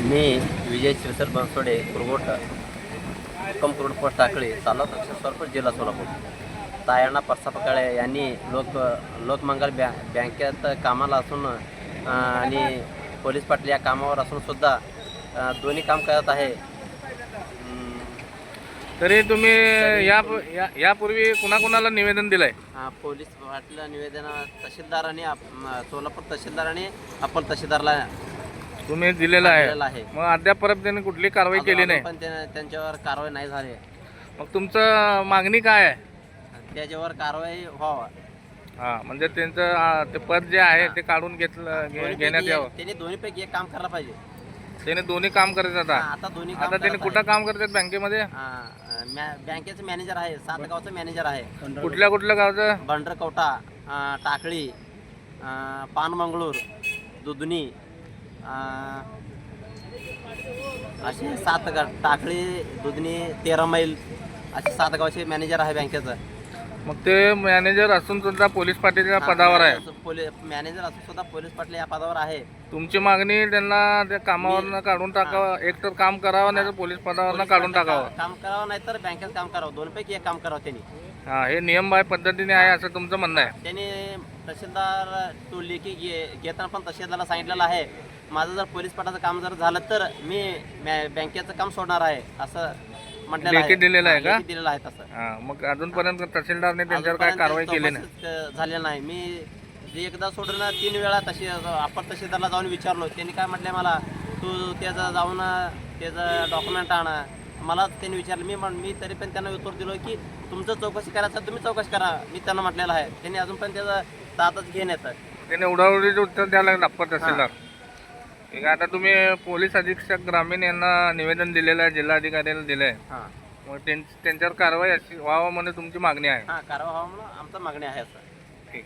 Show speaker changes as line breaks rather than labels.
मी Vijay Shirsar Bansode Kurgot Kamkurad post Takali चालत दक्षिण सरपंच जिल्हा सोलापूर. तायण्णा परसापकाळे यांनी लोक लोकमंगल बॅ बँकेत कामाला असून आणि पोलीस पाटील या कामावर असून सुद्धा अं, दोन्ही काम करत आहे.
तरी तुम्ही या या- यापूर्वी कुणाकुणाला निवेदन दिलंय?
अं, पोलीस पाटील निवेदन तहसीलदार आणि आप- म, सोलापूर तहसीलदार आणि अप्पल तहसीलदारला
तुम्ही दिलेलं आहे.
दिलेलं आहे.
मग अद्याप परत त्यांनी कुठली कारवाई केली नाही?
पण त्या- त्यांच्यावर कारवाई नाही झाली.
मग तुमचं मागणी काय आहे?
त्याच्यावर कारवाई व्हावा.
हा म्हणजे त्यांचं आ, ते पद जे आहे ते काढून घेतलं घे-
दोन्हीपैकी
घेण्यात
एक-
यावं.
त्यांनी दोन्हीपैकी एक काम करायला पाहिजे.
त्याने दोन्ही काम करत
हा,
आता?
आता दोन्ही काम
आता त्याने कुठं. काम करतात बँकेमध्ये?
हा, बँकेचे मॅनेजर आहे सात गावचा मॅनेजर आहे.
कुठल्या कुठल्या गावचं?
बंडरकवटा अं, टाकळी अं, पानमंगळूर दुधनी असे सात गा टाकळी दुधनी तेरा मैल असे सात गावचे मॅनेजर आहे बँकेचं.
मग ते मॅनेजर असून सुद्धा पोलीस पाटीलच्या पदावर आहे.
पोलीस मॅनेजर असून सुद्धा पोलीस पाटील या पदावर आहे.
तुमची मागणी त्यांना त्या कामावरनं काढून टाकावं एक तर काम करावं नाही तर पोलीस पदावरनं काढून टाकावं.
काम करावं नाही तर बँकेत काम करावं. दोनपैकी एक काम करावं त्यांनी.
हा हे नियमबाह्य पद्धतीने आहे असं तुमचं म्हणणं आहे.
त्यांनी तहसीलदार तो लेखी घे घेताना पण तहसीलदारला सांगितलेलं आहे. माझं जर पोलीस पाटाचं काम जर झालं तर मी मॅ- बँकेचं काम सोडणार आहे असं म्हटलेलं
लेखी दिलेलं आहे का?
लेखी दिलेलं आहे तसं.
हा मग अजूनपर्यंत तहसीलदारने त्यांच्यावर काय कारवाई केली नाही?
झालेलं नाही. मी जे एकदा सोडून तीन वेळा तशी अप्पर तहसीलदारला जाऊन विचारलो. त्यांनी काय म्हटले मला तू त्याचं जाऊन त्याचं डॉक्युमेंट आण मला त्यांनी विचारलं मी म्हण मी तरी पण त्यांना उत्तर दिलो की तुमचं चौकशी करायचं तुम्ही चौकशी करा. मी त्यांना म्हटलेलं आहे. त्यांनी अजून पण त्याचं दातच घेऊन येतं
त्याने उडाउडीचं उत्तर द्यायला अप्पर तहसीलदार ठीक आहे आता तुम्ही पोलीस अधीक्षक ग्रामीण यांना निवेदन दिलेलं आहे जिल्हाधिकाऱ्याला दिलंय.
हां.
मग त्यां- त्यांच्यावर कारवाई अशी व्हावं म्हणून तुमची मागणी आहे.
हां कारवा व्हावा म्हणून आमचं मागणी आहे असं